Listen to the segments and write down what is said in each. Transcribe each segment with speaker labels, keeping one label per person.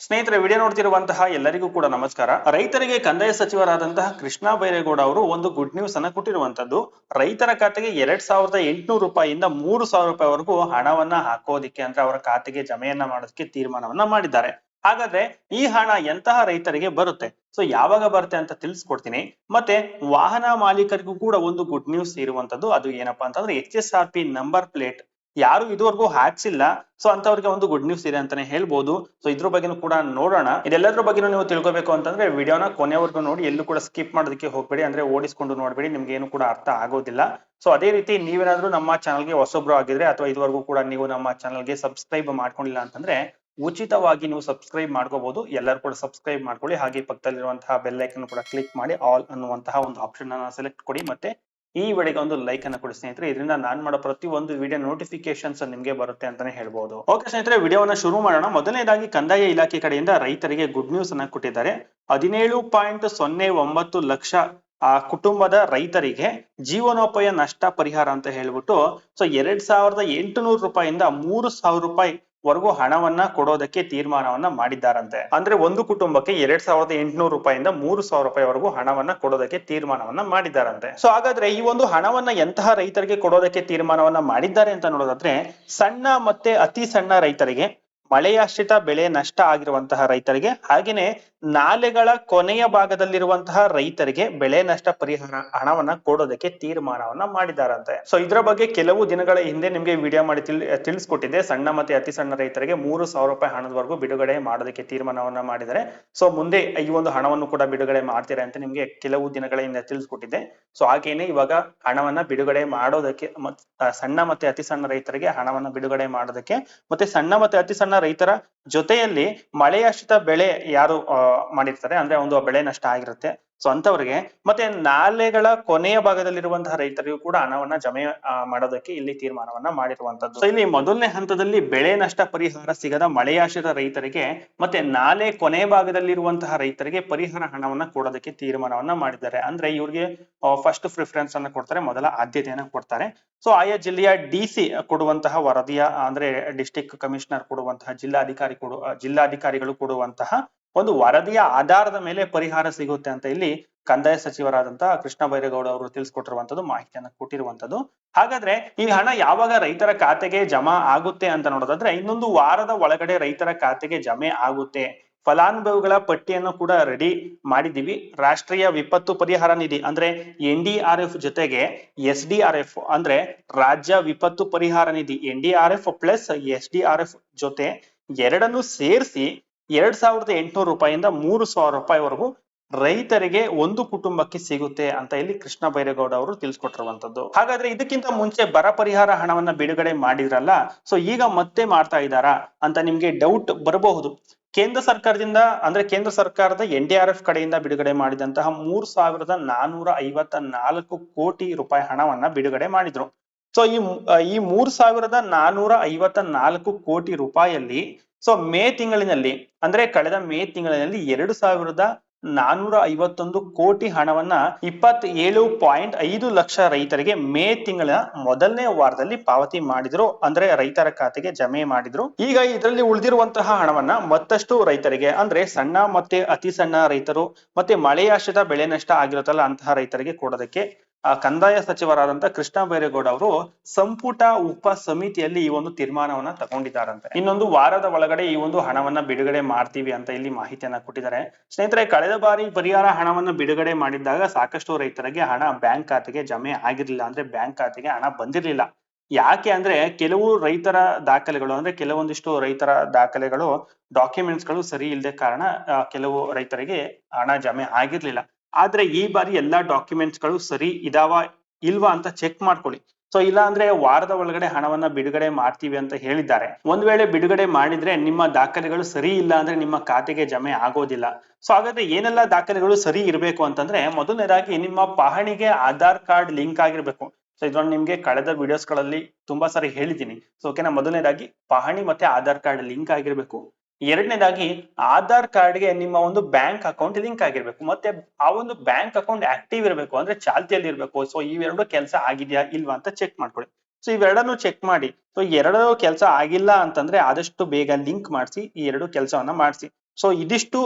Speaker 1: ಸ್ನೇಹಿತರೆ, ವಿಡಿಯೋ ನೋಡ್ತಿರುವಂತಹ ಎಲ್ಲರಿಗೂ ಕೂಡ ನಮಸ್ಕಾರ. ರೈತರಿಗೆ ಕಂದಾಯ ಸಚಿವರಾದಂತಹ ಕೃಷ್ಣ ಬೈರೇಗೌಡ ಅವರು ಒಂದು ಗುಡ್ ನ್ಯೂಸ್ ಅನ್ನ ಕೊಟ್ಟಿರುವಂತದ್ದು ರೈತರ ಖಾತೆಗೆ ಎರಡ್ ಸಾವಿರದ ಎಂಟುನೂರು ರೂಪಾಯಿಯಿಂದ ಮೂರು ಸಾವಿರ ರೂಪಾಯಿವರೆಗೂ ಹಣವನ್ನ ಹಾಕೋದಿಕ್ಕೆ ಅಂದ್ರೆ ಅವರ ಖಾತೆಗೆ ಜಮೆಯನ್ನ ಮಾಡೋದಕ್ಕೆ ತೀರ್ಮಾನವನ್ನ ಮಾಡಿದ್ದಾರೆ. ಹಾಗಾದ್ರೆ ಈ ಹಣ ಎಂತಹ ರೈತರಿಗೆ ಬರುತ್ತೆ? ಸೊ ಯಾವಾಗ ಬರುತ್ತೆ ಅಂತ ತಿಳಿಸ್ಕೊಡ್ತೀನಿ. ಮತ್ತೆ ವಾಹನ ಮಾಲೀಕರಿಗೂ ಕೂಡ ಒಂದು ಗುಡ್ ನ್ಯೂಸ್ ಇರುವಂತದ್ದು ಅದು ಏನಪ್ಪಾ ಅಂತಂದ್ರೆ H S R P number plate ಯಾರು ಇದುವರೆಗೂ ಹಾಕ್ಸಿಲ್ಲ ಸೊ ಅಂತವ್ರಿಗೆ ಒಂದು ಗುಡ್ ನ್ಯೂಸ್ ಇದೆ ಅಂತಾನೆ ಹೇಳ್ಬೋದು. ಸೊ ಇದ್ರ ಬಗ್ಗೆನೂ ಕೂಡ ನೋಡೋಣ. ಇದೆಲ್ಲದ್ರ ಬಗ್ಗೆನೂ ನೀವು ತಿಳ್ಕೊಬೇಕು ಅಂತಂದ್ರೆ ವಿಡಿಯೋನ ಕೊನೆವರೆಗೂ ನೋಡಿ. ಎಲ್ಲೂ ಕೂಡ ಸ್ಕಿಪ್ ಮಾಡೋದಕ್ಕೆ ಹೋಗ್ಬೇಡಿ. ಅಂದ್ರೆ ಓಡಿಸ್ಕೊಂಡು ನೋಡ್ಬೇಡಿ. ನಿಮ್ಗೆ ಏನು ಕೂಡ ಅರ್ಥ ಆಗೋದಿಲ್ಲ. ಸೊ ಅದೇ ರೀತಿ ನೀವೇನಾದ್ರೂ ನಮ್ಮ ಚಾನಲ್ಗೆ ಹೊಸೊಬ್ರು ಆಗಿದ್ರೆ ಅಥವಾ ಇದುವರೆಗೂ ಕೂಡ ನೀವು ನಮ್ಮ ಚಾನಲ್ಗೆ ಸಬ್ಸ್ಕ್ರೈಬ್ ಮಾಡ್ಕೊಂಡಿಲ್ಲ ಅಂತಂದ್ರೆ ಉಚಿತವಾಗಿ ನೀವು ಸಬ್ಸ್ಕ್ರೈಬ್ ಮಾಡ್ಕೋಬಹುದು ಎಲ್ಲರೂ ಕೂಡ ಸಬ್ಸ್ಕ್ರೈಬ್ ಮಾಡ್ಕೊಳ್ಳಿ. ಹಾಗೆ ಪಕ್ಕದಲ್ಲಿರುವಂತಹ ಬೆಲ್ ಐಕನ್ ಕೂಡ ಕ್ಲಿಕ್ ಮಾಡಿ ಆಲ್ ಅನ್ನುವಂತಹ ಒಂದು ಆಪ್ಷನ್ ಅನ್ನ ಸೆಲೆಕ್ಟ್ ಕೊಡಿ. ಮತ್ತೆ ಈ ವಿಡಿಯೋಗೆ ಒಂದು ಲೈಕ್ ಅನ್ನ ಕೊಡಿ ಸ್ನೇಹಿತರೆ. ಇದರಿಂದ ನಾನು ಮಾಡೋ ಪ್ರತಿ ಒಂದು ವಿಡಿಯೋ ನೋಟಿಫಿಕೇಶನ್ಸ್ ನಿಮಗೆ ಬರುತ್ತೆ ಅಂತಾನೆ ಹೇಳ್ಬಹುದು ಓಕೆ ಸ್ನೇಹಿತರೆ ವಿಡಿಯೋವನ್ನ ಶುರು ಮಾಡೋಣ. ಮೊದಲನೇದಾಗಿ ಕಂದಾಯ ಇಲಾಖೆ ಕಡೆಯಿಂದ ರೈತರಿಗೆ ಗುಡ್ ನ್ಯೂಸ್ ಅನ್ನ ಕೊಟ್ಟಿದ್ದಾರೆ. ಹದಿನೇಳು ಪಾಯಿಂಟ್ ಸೊನ್ನೆ ಒಂಬತ್ತು ಲಕ್ಷ, ಆ, ಕುಟುಂಬದ ರೈತರಿಗೆ ಜೀವನೋಪಾಯ ನಷ್ಟ ಪರಿಹಾರ ಅಂತ ಹೇಳ್ಬಿಟ್ಟು, ಸೊ ಎರಡ್ ಸಾವಿರದ ಎಂಟುನೂರು ರೂಪಾಯಿಂದ ಮೂರು ಸಾವಿರ ರೂಪಾಯಿ ವರೆಗೂ ಹಣವನ್ನ ಕೊಡೋದಕ್ಕೆ ತೀರ್ಮಾನವನ್ನ ಮಾಡಿದ್ದಾರಂತೆ. ಅಂದ್ರೆ ಒಂದು ಕುಟುಂಬಕ್ಕೆ ಎರಡ್ ಸಾವಿರದ ಎಂಟುನೂರು ರೂಪಾಯಿಂದ ಮೂರು ಸಾವಿರ ರೂಪಾಯಿವರೆಗೂ ಹಣವನ್ನ ಕೊಡೋದಕ್ಕೆ ತೀರ್ಮಾನವನ್ನ ಮಾಡಿದ್ದಾರಂತೆ. ಸೊ ಹಾಗಾದ್ರೆ ಈ ಒಂದು ಹಣವನ್ನ ಎಂತಹ ರೈತರಿಗೆ ಕೊಡೋದಕ್ಕೆ ತೀರ್ಮಾನವನ್ನ ಮಾಡಿದ್ದಾರೆ ಅಂತ ನೋಡೋದಾದ್ರೆ, ಸಣ್ಣ ಮತ್ತೆ ಅತಿ ಸಣ್ಣ ರೈತರಿಗೆ ಮಳೆಯಾಶ್ರಿತ ಬೆಳೆ ನಷ್ಟ ಆಗಿರುವಂತಹ ರೈತರಿಗೆ, ಹಾಗೇನೆ ನಾಲೆಗಳ ಕೊನೆಯ ಭಾಗದಲ್ಲಿರುವಂತಹ ರೈತರಿಗೆ ಬೆಳೆ ನಷ್ಟ ಪರಿಹಾರ ಹಣವನ್ನ ಕೊಡೋದಕ್ಕೆ ತೀರ್ಮಾನವನ್ನ ಮಾಡಿದಾರಂತೆ. ಸೊ ಇದರ ಬಗ್ಗೆ ಕೆಲವು ದಿನಗಳ ಹಿಂದೆ ನಿಮ್ಗೆ ವಿಡಿಯೋ ಮಾಡಿ ತಿಳ್, ತಿಳಿಸ್ಕೊಟ್ಟಿದ್ದೆ. ಸಣ್ಣ ಮತ್ತೆ ಅತಿ ಸಣ್ಣ ರೈತರಿಗೆ ಮೂರು ಸಾವಿರ ರೂಪಾಯಿ ಹಣದವರೆಗೂ ಬಿಡುಗಡೆ ಮಾಡೋದಕ್ಕೆ ತೀರ್ಮಾನವನ್ನ ಮಾಡಿದರೆ ಸೊ ಮುಂದೆ ಈ ಒಂದು ಹಣವನ್ನು ಕೂಡ ಬಿಡುಗಡೆ ಮಾಡ್ತಾರೆ ಅಂತ ನಿಮ್ಗೆ ಕೆಲವು ದಿನಗಳ ಹಿಂದೆ ತಿಳಿಸ್ಕೊಟ್ಟಿದ್ದೆ. ಸೊ ಹಾಗೇನೆ ಇವಾಗ ಹಣವನ್ನ ಬಿಡುಗಡೆ ಮಾಡೋದಕ್ಕೆ ಸಣ್ಣ ಮತ್ತೆ ಅತಿ ಸಣ್ಣ ರೈತರಿಗೆ ಹಣವನ್ನ ಬಿಡುಗಡೆ ಮಾಡೋದಕ್ಕೆ ಮತ್ತೆ ಸಣ್ಣ ಮತ್ತೆ ಅತಿ ಸಣ್ಣ ರೈತರ ಜೊತೆಯಲ್ಲಿ ಮಳೆಯಾಶ್ರಿತ ಬೆಳೆ ಯಾರು ಮಾಡಿರ್ತಾರೆ? ಅಂದ್ರೆ ಒಂದು ಬೆಳೆ ನಷ್ಟ ಆಗಿರುತ್ತೆ. ಸೊ ಅಂತವರಿಗೆ ಮತ್ತೆ ನಾಲೆಗಳ ಕೊನೆಯ ಭಾಗದಲ್ಲಿರುವಂತಹ ರೈತರಿಗೂ ಕೂಡ ಹಣವನ್ನ ಜಮೆ ಮಾಡೋದಕ್ಕೆ ಇಲ್ಲಿ ತೀರ್ಮಾನವನ್ನ ಮಾಡಿರುವಂತದ್ದು. ಇಲ್ಲಿ ಮೊದಲನೇ ಹಂತದಲ್ಲಿ ಬೆಳೆ ನಷ್ಟ ಪರಿಹಾರ ಸಿಗದ ಮಳೆಯಾಶ್ರಿತ ರೈತರಿಗೆ ಮತ್ತೆ ನಾಲೆ ಕೊನೆ ಭಾಗದಲ್ಲಿರುವಂತಹ ರೈತರಿಗೆ ಪರಿಹಾರ ಹಣವನ್ನ ಕೊಡೋದಕ್ಕೆ ತೀರ್ಮಾನವನ್ನ ಮಾಡಿದ್ದಾರೆ. ಅಂದ್ರೆ ಇವ್ರಿಗೆ ಫಸ್ಟ್ ಪ್ರಿಫರೆನ್ಸ್ ಅನ್ನ ಕೊಡ್ತಾರೆ, ಮೊದಲ ಆದ್ಯತೆಯನ್ನ ಕೊಡ್ತಾರೆ. ಸೊ ಆಯಾ ಜಿಲ್ಲೆಯ ಡಿ ಸಿ ಕೊಡುವಂತಹ ವರದಿಯ, ಅಂದ್ರೆ ಡಿಸ್ಟಿಕ್ ಕಮಿಷನರ್ ಕೊಡುವಂತಹ, ಜಿಲ್ಲಾಧಿಕಾರಿ ಕೊಡು, ಜಿಲ್ಲಾಧಿಕಾರಿಗಳು ಕೊಡುವಂತಹ ಒಂದು ವರದಿಯ ಆಧಾರದ ಮೇಲೆ ಪರಿಹಾರ ಸಿಗುತ್ತೆ ಅಂತ ಇಲ್ಲಿ ಕಂದಾಯ ಸಚಿವರಾದಂತಹ ಕೃಷ್ಣ ಬೈರೇಗೌಡ ಅವರು ತಿಳಿಸ್ಕೊಟ್ಟಿರುವಂತದ್ದು, ಮಾಹಿತಿಯನ್ನು ಕೊಟ್ಟಿರುವಂತದ್ದು. ಹಾಗಾದ್ರೆ ಈ ಹಣ ಯಾವಾಗ ರೈತರ ಖಾತೆಗೆ ಜಮಾ ಆಗುತ್ತೆ ಅಂತ ನೋಡೋದಾದ್ರೆ ಇನ್ನೊಂದು ವಾರದ ಒಳಗಡೆ ರೈತರ ಖಾತೆಗೆ ಜಮೆ ಆಗುತ್ತೆ. ಫಲಾನುಭವಿಗಳ ಪಟ್ಟಿಯನ್ನು ಕೂಡ ರೆಡಿ ಮಾಡಿದೀವಿ ರಾಷ್ಟ್ರೀಯ ವಿಪತ್ತು ಪರಿಹಾರ ನಿಧಿ ಅಂದ್ರೆ ಎನ್ ಡಿ ಆರ್ ಎಫ್ ಜೊತೆಗೆ ಎಸ್ ಡಿ ಆರ್ ಎಫ್ ಅಂದ್ರೆ ರಾಜ್ಯ ವಿಪತ್ತು ಪರಿಹಾರ ನಿಧಿ N D R F plus S D R F ಜೊತೆ ಎರಡನ್ನು ಸೇರಿಸಿ ಎರಡ್ ಸಾವಿರದ ಎಂಟುನೂರು ರೂಪಾಯಿಂದ ಮೂರು ಸಾವಿರ ರೂಪಾಯಿವರೆಗೂ ರೈತರಿಗೆ ಒಂದು ಕುಟುಂಬಕ್ಕೆ ಸಿಗುತ್ತೆ ಅಂತ ಇಲ್ಲಿ ಕೃಷ್ಣ ಬೈರೇಗೌಡ ಅವರು ತಿಳಿಸ್ಕೊಟ್ಟಿರುವಂತದ್ದು ಹಾಗಾದ್ರೆ ಇದಕ್ಕಿಂತ ಮುಂಚೆ ಬರ ಪರಿಹಾರ ಹಣವನ್ನ ಬಿಡುಗಡೆ ಮಾಡಿದ್ರಲ್ಲ, ಸೊ ಈಗ ಮತ್ತೆ ಮಾಡ್ತಾ ಇದ್ದಾರಾ ಅಂತ ನಿಮ್ಗೆ ಡೌಟ್ ಬರಬಹುದು. ಕೇಂದ್ರ ಸರ್ಕಾರದಿಂದ, ಅಂದ್ರೆ ಕೇಂದ್ರ ಸರ್ಕಾರದ ಎನ್ ಡಿ ಆರ್ ಎಫ್ ಕಡೆಯಿಂದ ಬಿಡುಗಡೆ ಮಾಡಿದಂತಹ ಮೂರ್ ಸಾವಿರದ ನಾನೂರ ಐವತ್ತ ನಾಲ್ಕು ಕೋಟಿ ರೂಪಾಯಿ ಹಣವನ್ನ ಬಿಡುಗಡೆ ಮಾಡಿದ್ರು. ಸೊ ಈ ಈ ಮೂರ್ ಸಾವಿರದ ನಾನೂರ ಐವತ್ತ ನಾಲ್ಕು ಕೋಟಿ ರೂಪಾಯಲ್ಲಿ ಸೊ ಮೇ ತಿಂಗಳಿನಲ್ಲಿ, ಅಂದ್ರೆ ಕಳೆದ ಮೇ ತಿಂಗಳಿನಲ್ಲಿ ಎರಡು ಸಾವಿರದ ನಾನೂರ ಐವತ್ತೊಂದು ಕೋಟಿ ಹಣವನ್ನ ಇಪ್ಪತ್ತೇಳು ಪಾಯಿಂಟ್ ಐದು ಲಕ್ಷ ರೈತರಿಗೆ ಮೇ ತಿಂಗಳ ಮೊದಲನೇ ವಾರದಲ್ಲಿ ಪಾವತಿ ಮಾಡಿದ್ರು. ಅಂದ್ರೆ ರೈತರ ಖಾತೆಗೆ ಜಮೆ ಮಾಡಿದ್ರು. ಈಗ ಇದರಲ್ಲಿ ಉಳಿದಿರುವಂತಹ ಹಣವನ್ನ ಮತ್ತಷ್ಟು ರೈತರಿಗೆ, ಅಂದ್ರೆ ಸಣ್ಣ ಮತ್ತೆ ಅತಿ ಸಣ್ಣ ರೈತರು ಮತ್ತೆ ಮಳೆಯಾಶ್ರಿತ ಬೆಳೆ ನಷ್ಟ ಆಗಿರುತ್ತಲ್ಲ ಅಂತಹ ರೈತರಿಗೆ ಕೊಡೋದಕ್ಕೆ ಕಂದಾಯ ಸಚಿವರಾದಂತಹ ಕೃಷ್ಣ ಬೈರೇಗೌಡ ಅವರು ಸಂಪುಟ ಉಪ ಸಮಿತಿಯಲ್ಲಿ ಈ ಒಂದು ತೀರ್ಮಾನವನ್ನ ತಗೊಂಡಿದ್ದಾರಂತೆ. ಇನ್ನೊಂದು ವಾರದ ಒಳಗಡೆ ಈ ಒಂದು ಹಣವನ್ನ ಬಿಡುಗಡೆ ಮಾಡ್ತೀವಿ ಅಂತ ಇಲ್ಲಿ ಮಾಹಿತಿಯನ್ನ ಕೊಟ್ಟಿದ್ದಾರೆ. ಸ್ನೇಹಿತರೆ, ಕಳೆದ ಬಾರಿ ಪರಿಹಾರ ಹಣವನ್ನ ಬಿಡುಗಡೆ ಮಾಡಿದ್ದಾಗ ಸಾಕಷ್ಟು ರೈತರಿಗೆ ಹಣ ಬ್ಯಾಂಕ್ ಖಾತೆಗೆ ಜಮೆ ಆಗಿರ್ಲಿಲ್ಲ. ಅಂದ್ರೆ ಬ್ಯಾಂಕ್ ಖಾತೆಗೆ ಹಣ ಬಂದಿರ್ಲಿಲ್ಲ. ಯಾಕೆ ಅಂದ್ರೆ ಕೆಲವು ರೈತರ ದಾಖಲೆಗಳು, ಅಂದ್ರೆ ಕೆಲವೊಂದಿಷ್ಟು ರೈತರ ದಾಖಲೆಗಳು ಡಾಕ್ಯುಮೆಂಟ್ಸ್ಗಳು ಸರಿ ಇಲ್ಲದೆ ಕಾರಣ ಕೆಲವು ರೈತರಿಗೆ ಹಣ ಜಮೆ ಆಗಿರ್ಲಿಲ್ಲ. ಆದ್ರೆ ಈ ಬಾರಿ ಎಲ್ಲಾ ಡಾಕ್ಯುಮೆಂಟ್ಸ್ಗಳು ಸರಿ ಇದಾವ ಇಲ್ವಾ ಅಂತ ಚೆಕ್ ಮಾಡ್ಕೊಳ್ಳಿ. ಸೊ ಇಲ್ಲ ಅಂದ್ರೆ ವಾರದ ಒಳಗಡೆ ಹಣವನ್ನ ಬಿಡುಗಡೆ ಮಾಡ್ತೀವಿ ಅಂತ ಹೇಳಿದ್ದಾರೆ. ಒಂದ್ ವೇಳೆ ಬಿಡುಗಡೆ ಮಾಡಿದ್ರೆ ನಿಮ್ಮ ದಾಖಲೆಗಳು ಸರಿ ಇಲ್ಲ ಅಂದ್ರೆ ನಿಮ್ಮ ಖಾತೆಗೆ ಜಮೆ ಆಗೋದಿಲ್ಲ. ಸೊ ಹಾಗಾದ್ರೆ ಏನೆಲ್ಲ ದಾಖಲೆಗಳು ಸರಿ ಇರಬೇಕು ಅಂತಂದ್ರೆ ಮೊದಲನೇದಾಗಿ ನಿಮ್ಮ ಪಹಣಿಗೆ ಆಧಾರ್ ಕಾರ್ಡ್ ಲಿಂಕ್ ಆಗಿರ್ಬೇಕು. ಸೊ ಇದೊಂದು ನಿಮ್ಗೆ ಕಳೆದ ವಿಡಿಯೋಸ್ಗಳಲ್ಲಿ ತುಂಬಾ ಸಾರಿ ಹೇಳಿದ್ದೀನಿ. ಸೊ ಓಕೆನಾ ಮೊದಲನೇದಾಗಿ ಪಹಣಿ ಮತ್ತೆ ಆಧಾರ್ ಕಾರ್ಡ್ ಲಿಂಕ್ ಆಗಿರ್ಬೇಕು. ಎರಡನೇದಾಗಿ ಆಧಾರ್ ಕಾರ್ಡ್ಗೆ ನಿಮ್ಮ ಒಂದು ಬ್ಯಾಂಕ್ ಅಕೌಂಟ್ ಲಿಂಕ್ ಆಗಿರ್ಬೇಕು. ಮತ್ತೆ ಆ ಒಂದು ಬ್ಯಾಂಕ್ ಅಕೌಂಟ್ ಆಕ್ಟಿವ್ ಇರಬೇಕು ಅಂದ್ರೆ ಚಾಲ್ತಿಯಲ್ಲಿ ಇರಬೇಕು. ಸೊ ಇವೆರಡು ಕೆಲಸ ಆಗಿದೆಯಾ ಇಲ್ವಾ ಅಂತ ಚೆಕ್ ಮಾಡ್ಕೊಳ್ಳಿ. ಸೊ, ಇವೆರಡನ್ನು ಚೆಕ್ ಮಾಡಿ. ಸೊ, ಎರಡು ಕೆಲಸ ಆಗಿಲ್ಲ ಅಂತಂದ್ರೆ ಆದಷ್ಟು ಬೇಗ ಲಿಂಕ್ ಮಾಡಿಸಿ ಈ ಎರಡು ಕೆಲಸವನ್ನ ಮಾಡಿಸಿ. ಸೊ ಇದಿಷ್ಟು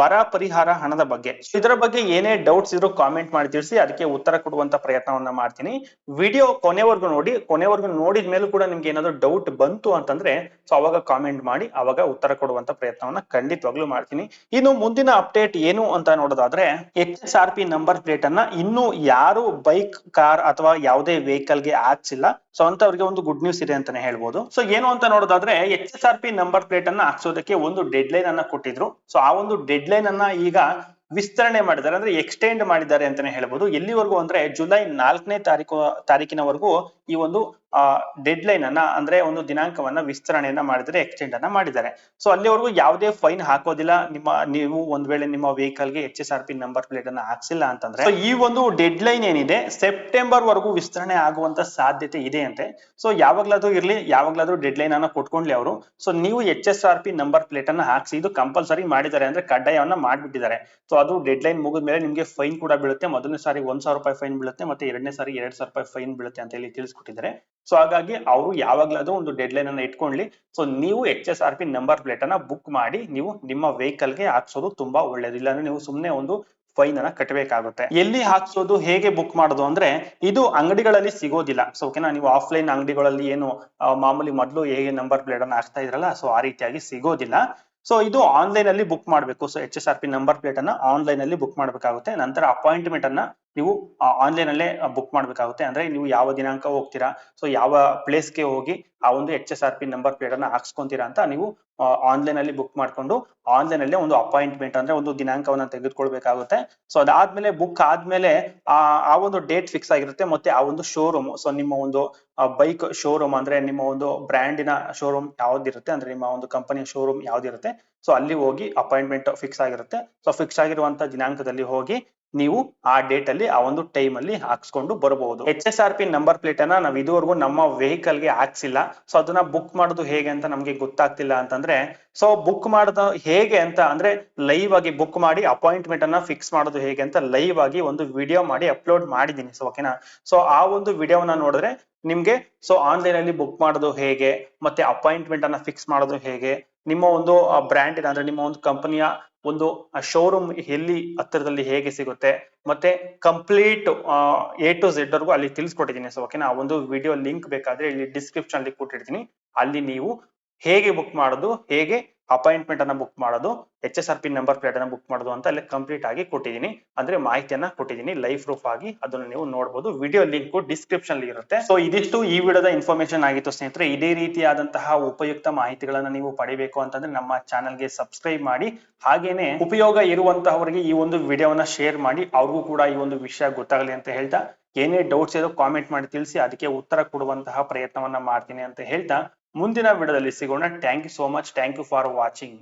Speaker 1: ಬರ ಪರಿಹಾರ ಹಣದ ಬಗ್ಗೆ. ಇದರ ಬಗ್ಗೆ ಏನೇ ಡೌಟ್ಸ್ ಇದ್ರು ಕಾಮೆಂಟ್ ಮಾಡಿ ತಿಳಿಸಿ, ಅದಕ್ಕೆ ಉತ್ತರ ಕೊಡುವಂತ ಪ್ರಯತ್ನವನ್ನ ಮಾಡ್ತೀನಿ. ವಿಡಿಯೋ ಕೊನೆವರೆಗೂ ನೋಡಿ, ಕೊನೆವರೆಗೂ ನೋಡಿದ ಮೇಲೂ ಕೂಡ ನಿಮ್ಗೆ ಏನಾದ್ರು ಡೌಟ್ ಬಂತು ಅಂತಂದ್ರೆ ಸೊ ಅವಾಗ ಕಾಮೆಂಟ್ ಮಾಡಿ, ಅವಾಗ ಉತ್ತರ ಕೊಡುವಂತ ಪ್ರಯತ್ನವನ್ನ ಖಂಡಿತವಾಗ್ಲೂ ಮಾಡ್ತೀನಿ. ಇನ್ನು ಮುಂದಿನ ಅಪ್ಡೇಟ್ ಏನು ಅಂತ ನೋಡೋದಾದ್ರೆ H S R P number plate ಅನ್ನ ಇನ್ನು ಯಾರು ಬೈಕ್ ಕಾರ್ ಅಥವಾ ಯಾವುದೇ ವೆಹಿಕಲ್ಗೆ ಹಾಕ್ಸಿಲ್ಲ. ಸೊ ಅಂತವ್ರಿಗೆ ಒಂದು ಗುಡ್ ನ್ಯೂಸ್ ಇದೆ ಅಂತಾನೆ ಹೇಳ್ಬೋದು. ಸೊ ಏನು ಅಂತ ನೋಡೋದಾದ್ರೆ H S R P number plate ಅನ್ನ ಹಾಕ್ಸೋದಕ್ಕೆ ಒಂದು ಡೆಡ್ ಲೈನ್ ಅನ್ನ ಕೊಟ್ಟಿದ್ರು ಸೊ ಆ ಒಂದು ಡೆಡ್ ಲೈನ್ ಅನ್ನ ಈಗ ವಿಸ್ತರಣೆ ಮಾಡಿದ್ದಾರೆ. ಅಂದ್ರೆ ಎಕ್ಸ್ಟೆಂಡ್ ಮಾಡಿದ್ದಾರೆ ಅಂತಾನೆ ಹೇಳ್ಬೋದು. ಎಲ್ಲಿವರೆಗೂ ಅಂದ್ರೆ ಜುಲೈ ನಾಲ್ಕನೇ ತಾರೀಕು, ತಾರೀಕಿನವರೆಗೂ ಈ ಒಂದು ಡೆಡ್ ಲೈನ್ ಅನ್ನ ಅಂದ್ರೆ ಒಂದು ದಿನಾಂಕವನ್ನ ವಿಸ್ತರಣೆಯನ್ನ ಮಾಡಿದರೆ ಎಕ್ಸ್ಟೆಂಡ್ ಅನ್ನ ಮಾಡಿದ್ದಾರೆ. ಸೊ ಅಲ್ಲಿವರೆಗೂ ಯಾವುದೇ ಫೈನ್ ಹಾಕೋದಿಲ್ಲ. ನಿಮ್ಮ, ನೀವು ಒಂದ್ ವೇಳೆ ನಿಮ್ಮ ವೆಹಿಕಲ್ಗೆ H S R P number plate ಅನ್ನ ಹಾಕ್ಸಿಲ್ಲ ಅಂತಂದ್ರೆ ಈ ಒಂದು ಡೆಡ್ ಲೈನ್ ಏನಿದೆ ಸೆಪ್ಟೆಂಬರ್ ವರೆಗೂ ವಿಸ್ತರಣೆ ಆಗುವಂತ ಸಾಧ್ಯತೆ ಇದೆ ಅಂತೆ. ಸೊ ಯಾವಾಗ್ಲಾದ್ರೂ ಇರ್ಲಿ, ಯಾವಾಗ್ಲಾದ್ರೂ ಡೆಡ್ ಲೈನ್ ಅನ್ನ ಕೊಟ್ಕೊಂಡ್ಲಿ ಅವರು. ಸೊ ನೀವು H S R P number plate ಅನ್ನ ಹಾಕ್ಸಿ, ಇದು ಕಂಪಲ್ಸರಿ ಮಾಡಿದ್ದಾರೆ ಅಂದ್ರೆ ಕಡ್ಡಾಯವನ್ನ ಮಾಡ್ಬಿಟ್ಟಿದ್ದಾರೆ. ಸೊ ಅದು ಡೆಡ್ ಲೈನ್ ಮುಗಿದ ಮೇಲೆ ನಿಮ್ಗೆ ಫೈನ್ ಕೂಡ ಬೀಳುತ್ತೆ. ಮೊದಲನೇ ಸಾರಿ ಒಂದ್ ಸಾವಿರ ರೂಪಾಯಿ ಫೈನ್ ಬೀಳುತ್ತೆ, ಮತ್ತೆ ಎರಡನೇ ಸಾರಿ ಎರಡ್ ಸಾವಿರ ರೂಪಾಯಿ ಫೈನ್ ಬೀಳುತ್ತೆ ಅಂತ ಹೇಳಿ ತಿಳಿಸ್ಕೊಟ್ಟಿದ್ದಾರೆ. ಸೊ ಹಾಗಾಗಿ ಅವರು ಯಾವಾಗ್ಲಾದ್ರೂ ಒಂದು ಡೆಡ್ ಲೈನ್ ಅನ್ನ ಇಟ್ಕೊಳ್ಳಿ. ಸೊ ನೀವು H S R P number plate ಅನ್ನ ಬುಕ್ ಮಾಡಿ, ನೀವು ನಿಮ್ಮ ವೆಹಿಕಲ್ಗೆ ಹಾಕ್ಸೋದು ತುಂಬಾ ಒಳ್ಳೇದು. ಇಲ್ಲಾಂದ್ರೆ ನೀವು ಸುಮ್ನೆ ಒಂದು ಫೈನ್ ಅನ್ನ ಕಟ್ಟಬೇಕಾಗುತ್ತೆ ಎಲ್ಲಿ ಹಾಕ್ಸೋದು, ಹೇಗೆ ಬುಕ್ ಮಾಡೋದು ಅಂದ್ರೆ, ಇದು ಅಂಗಡಿಗಳಲ್ಲಿ ಸಿಗೋದಿಲ್ಲ. ಸೊ ಓಕೆನಾ ನೀವು ಆಫ್ಲೈನ್ ಅಂಗಡಿಗಳಲ್ಲಿ ಏನು ಮಾಮೂಲಿ ಮೊದಲು ಹೇಗೆ ನಂಬರ್ ಪ್ಲೇಟ್ ಅನ್ನ ಹಾಕ್ತಾ ಇದ್ರಲ್ಲ ಸೊ ಆ ರೀತಿಯಾಗಿ ಸಿಗೋದಿಲ್ಲ. ಸೊ ಇದು ಆನ್ಲೈನ್ ಅಲ್ಲಿ ಬುಕ್ ಮಾಡಬೇಕು. So H S R P number plate ಅನ್ನ ಆನ್ಲೈನ್ ಅಲ್ಲಿ ಬುಕ್ ಮಾಡಬೇಕಾಗುತ್ತೆ. ನಂತರ ಅಪಾಯಿಂಟ್ಮೆಂಟ್ ಅನ್ನ ನೀವು ಆನ್ಲೈನ್ ಅಲ್ಲೇ ಬುಕ್ ಮಾಡಬೇಕಾಗುತ್ತೆ. ಅಂದ್ರೆ ನೀವು ಯಾವ ದಿನಾಂಕ ಹೋಗ್ತೀರಾ? ಸೊ ಯಾವ ಪ್ಲೇಸ್ಗೆ ಹೋಗಿ ಆ ಒಂದು H S R P number plate ಅನ್ನ ಹಾಕ್ಸ್ಕೊಂತೀರಾ ಅಂತ ನೀವು ಆನ್ಲೈನ್ ಅಲ್ಲಿ ಬುಕ್ ಮಾಡ್ಕೊಂಡು ಆನ್ಲೈನ್ ಅಲ್ಲೇ ಒಂದು ಅಪಾಯಿಂಟ್ಮೆಂಟ್ ಅಂದ್ರೆ ಒಂದು ದಿನಾಂಕವನ್ನ ತೆಗೆದುಕೊಳ್ಬೇಕಾಗುತ್ತೆ. ಸೊ ಅದಾದ್ಮೇಲೆ ಬುಕ್ ಆದ್ಮೇಲೆ, ಆ ಆ ಒಂದು ಡೇಟ್ ಫಿಕ್ಸ್ ಆಗಿರುತ್ತೆ. ಮತ್ತೆ ಆ ಒಂದು ಶೋರೂಮ್ ಸೊ ನಿಮ್ಮ ಒಂದು ಬೈಕ್ ಶೋರೂಮ್ ಅಂದ್ರೆ ನಿಮ್ಮ ಒಂದು ಬ್ರ್ಯಾಂಡಿನ ಶೋರೂಮ್ ಯಾವ್ದಿರುತ್ತೆ? ಅಂದ್ರೆ ನಿಮ್ಮ ಒಂದು ಕಂಪನಿಯ ಶೋರೂಮ್ ಯಾವ್ದಿರುತ್ತೆ? ಸೊ ಅಲ್ಲಿ ಹೋಗಿ ಅಪಾಯಿಂಟ್ಮೆಂಟ್ ಫಿಕ್ಸ್ ಆಗಿರುತ್ತೆ. ಸೊ ಫಿಕ್ಸ್ ಆಗಿರುವಂತ ದಿನಾಂಕದಲ್ಲಿ ಹೋಗಿ ನೀವು ಆ ಡೇಟ್ ಅಲ್ಲಿ ಆ ಒಂದು ಟೈಮ್ ಅಲ್ಲಿ ಹಾಕ್ಸ್ಕೊಂಡು ಬರಬಹುದು H S R P number plate ಅನ್ನ ನಾವು ಇದುವರೆಗೂ ನಮ್ಮ ವೆಹಿಕಲ್ಗೆ ಹಾಕ್ಸಿಲ್ಲ. ಸೊ ಅದನ್ನ ಬುಕ್ ಮಾಡೋದು ಹೇಗೆ ಅಂತ ನಮ್ಗೆ ಗೊತ್ತಾಗ್ತಿಲ್ಲ ಅಂತಂದ್ರೆ ಸೊ ಬುಕ್ ಮಾಡೋದು ಹೇಗೆ ಅಂತ ಅಂದ್ರೆ ಲೈವ್ ಆಗಿ ಬುಕ್ ಮಾಡಿ ಅಪಾಯಿಂಟ್ಮೆಂಟ್ ಅನ್ನ ಫಿಕ್ಸ್ ಮಾಡೋದು ಹೇಗೆ ಅಂತ ಲೈವ್ ಆಗಿ ಒಂದು ವಿಡಿಯೋ ಮಾಡಿ ಅಪ್ಲೋಡ್ ಮಾಡಿದೀನಿ. ಸೊ ಓಕೆನಾ ಸೊ ಆ ಒಂದು ವಿಡಿಯೋನ ನೋಡಿದ್ರೆ ನಿಮ್ಗೆ ಸೊ ಆನ್ಲೈನ್ ಅಲ್ಲಿ ಬುಕ್ ಮಾಡೋದು ಹೇಗೆ, ಮತ್ತೆ ಅಪಾಯಿಂಟ್ಮೆಂಟ್ ಅನ್ನ ಫಿಕ್ಸ್ ಮಾಡೋದು ಹೇಗೆ, ನಿಮ್ಮ ಒಂದು ಬ್ರ್ಯಾಂಡ್ ಅಂದ್ರೆ ನಿಮ್ಮ ಒಂದು ಕಂಪನಿಯ ಒಂದು ಶೋರೂಮ್ ಎಲ್ಲಿ ಹತ್ತಿರದಲ್ಲಿ ಹೇಗೆ ಸಿಗುತ್ತೆ? ಮತ್ತೆ ಕಂಪ್ಲೀಟ್ ಎ ಟು ಝೆಡ್ ವರ್ಗು ಅಲ್ಲಿ ತಿಳಿಸ್ಕೊಟ್ಟಿದ್ದೀನಿ. ಸೊ ಓಕೆನಾ ಆ ಒಂದು ವಿಡಿಯೋ ಲಿಂಕ್ ಬೇಕಾದ್ರೆ ಇಲ್ಲಿ ಡಿಸ್ಕ್ರಿಪ್ಷನ್ ಅಲ್ಲಿ ಕೊಟ್ಟಿರ್ತೀನಿ. ಅಲ್ಲಿ ನೀವು ಹೇಗೆ ಬುಕ್ ಮಾಡೋದು, ಹೇಗೆ ಅಪಾಯಿಂಟ್ಮೆಂಟ್ ಅನ್ನ ಬುಕ್ ಮಾಡೋದು H S R P number plate ಅನ್ನ ಬುಕ್ ಮಾಡೋದು ಅಂತ ಅಲ್ಲಿ ಕಂಪ್ಲೀಟ್ ಆಗಿ ಕೊಟ್ಟಿದ್ದೀನಿ. ಅಂದ್ರೆ ಮಾಹಿತಿಯನ್ನ ಕೊಟ್ಟಿದ್ದೀನಿ ಲೈವ್ ಪ್ರೂಫ್ ಆಗಿ ಅದನ್ನು ನೀವು ನೋಡಬಹುದು ವಿಡಿಯೋ ಲಿಂಕ್ ಡಿಸ್ಕ್ರಿಪ್ಷನ್ ಇರುತ್ತೆ. ಸೊ ಇದಿಷ್ಟು ಈ ವಿಡಿಯೋದ ಇನ್ಫಾರ್ಮೇಶನ್ ಆಗಿತ್ತು ಸ್ನೇಹಿತರೆ. ಇದೇ ರೀತಿಯಾದಂತಹ ಉಪಯುಕ್ತ ಮಾಹಿತಿಗಳನ್ನ ನೀವು ಪಡಿಬೇಕು ಅಂತಂದ್ರೆ ನಮ್ಮ ಚಾನಲ್ಗೆ ಸಬ್ಸ್ಕ್ರೈಬ್ ಮಾಡಿ. ಹಾಗೇನೆ ಉಪಯೋಗ ಇರುವಂತಹವರಿಗೆ ಈ ಒಂದು ವಿಡಿಯೋವನ್ನ ಶೇರ್ ಮಾಡಿ. ಅವ್ರಿಗೂ ಕೂಡ ಈ ಒಂದು ವಿಷಯ ಗೊತ್ತಾಗಲಿ ಅಂತ ಹೇಳ್ತಾ, ಏನೇ ಡೌಟ್ಸ್ ಇರೋ ಕಾಮೆಂಟ್ ಮಾಡಿ ತಿಳಿಸಿ, ಅದಕ್ಕೆ ಉತ್ತರ ಕೊಡುವಂತಹ ಪ್ರಯತ್ನವನ್ನ ಮಾಡ್ತೀನಿ ಅಂತ ಹೇಳ್ತಾ ಮುಂದಿನ ವಿಡಿಯೋದಲ್ಲಿ ಸಿಗೋಣ. Thank you so much thank you for watching